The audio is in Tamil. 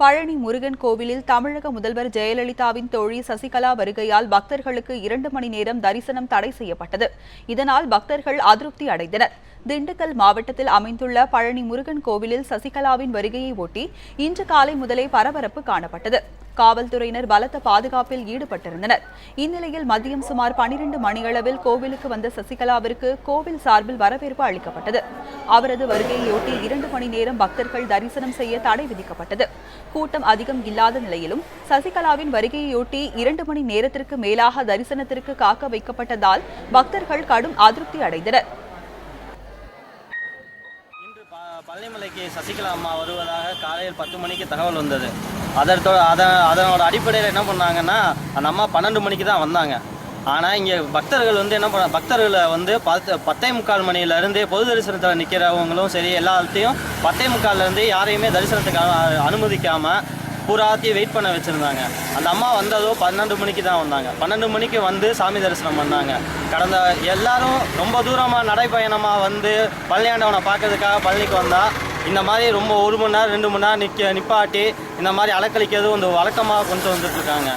பழனி முருகன் கோவிலில் தமிழக முதல்வர் ஜெயலலிதாவின் தோழி சசிகலா வருகையால் பக்தர்களுக்கு இரண்டு மணி நேரம் தரிசனம் தடை செய்யப்பட்டது. இதனால் பக்தர்கள் அதிருப்தி அடைந்தனர். திண்டுக்கல் மாவட்டத்தில் அமைந்துள்ள பழனி முருகன் கோவிலில் சசிகலாவின் வருகையை ஒட்டி இன்று காலை முதலே பரபரப்பு காணப்பட்டது. காவல்துறையினர் பலத்த பாதுகாப்பில் ஈடுபட்டிருந்தனர். இந்நிலையில் மதியம் சுமார் பனிரெண்டு மணியளவில் கோவிலுக்கு வந்த சசிகலாவிற்கு கோவில் சார்பில் வரவேற்பு அளிக்கப்பட்டது. அவரது வருகையொட்டி இரண்டு மணி நேரம் பக்தர்கள் தரிசனம் செய்ய தடை விதிக்கப்பட்டது. கூட்டம் அதிகம் இல்லாத நிலையிலும் சசிகலாவின் வருகையொட்டி இரண்டு மணி நேரத்திற்கு மேலாக தரிசனத்திற்கு காக்க வைக்கப்பட்டதால் பக்தர்கள் கடும் அதிருப்தி அடைந்தனர். பழனிமலைக்கு சசிகலா அம்மா வருவதாக காலையில் பத்து மணிக்கு தகவல் வந்தது. அதற்கு அத அதனோட அடிப்படையில் என்ன பண்ணாங்கன்னா அந்த அம்மா பன்னெண்டு மணிக்கு தான் வந்தாங்க. ஆனால் இங்கே பக்தர்கள் வந்து என்ன பண்ண பக்தர்களை வந்து பத்து பத்தே முக்கால் மணியிலேருந்து பொது தரிசனத்தில் நிற்கிறவங்களும் சரி எல்லாத்தையும் பத்தே முக்கால்லேருந்து யாரையுமே தரிசனத்துக்கு அனு- அனுமதிக்காம பூராத்தையும் வெயிட் பண்ண வச்சுருந்தாங்க. அந்த அம்மா வந்ததோ பன்னெண்டு மணிக்கு தான் வந்தாங்க. பன்னெண்டு மணிக்கு வந்து சாமி தரிசனம் பண்ணாங்க. கடந்த எல்லாரும் ரொம்ப தூரமாக நடைப்பயணமாக வந்து பழனியாண்டவனை பார்க்கறதுக்காக பழனிக்கு வந்தால் இந்த மாதிரி ரொம்ப ஒரு மணி நேரம் ரெண்டு மணி நேரம் நிற்க நிப்பாட்டி இந்த மாதிரி அலக்கழிக்கிறது ಒಂದು வழக்கமாக கொண்டு வந்துட்டு இருக்காங்க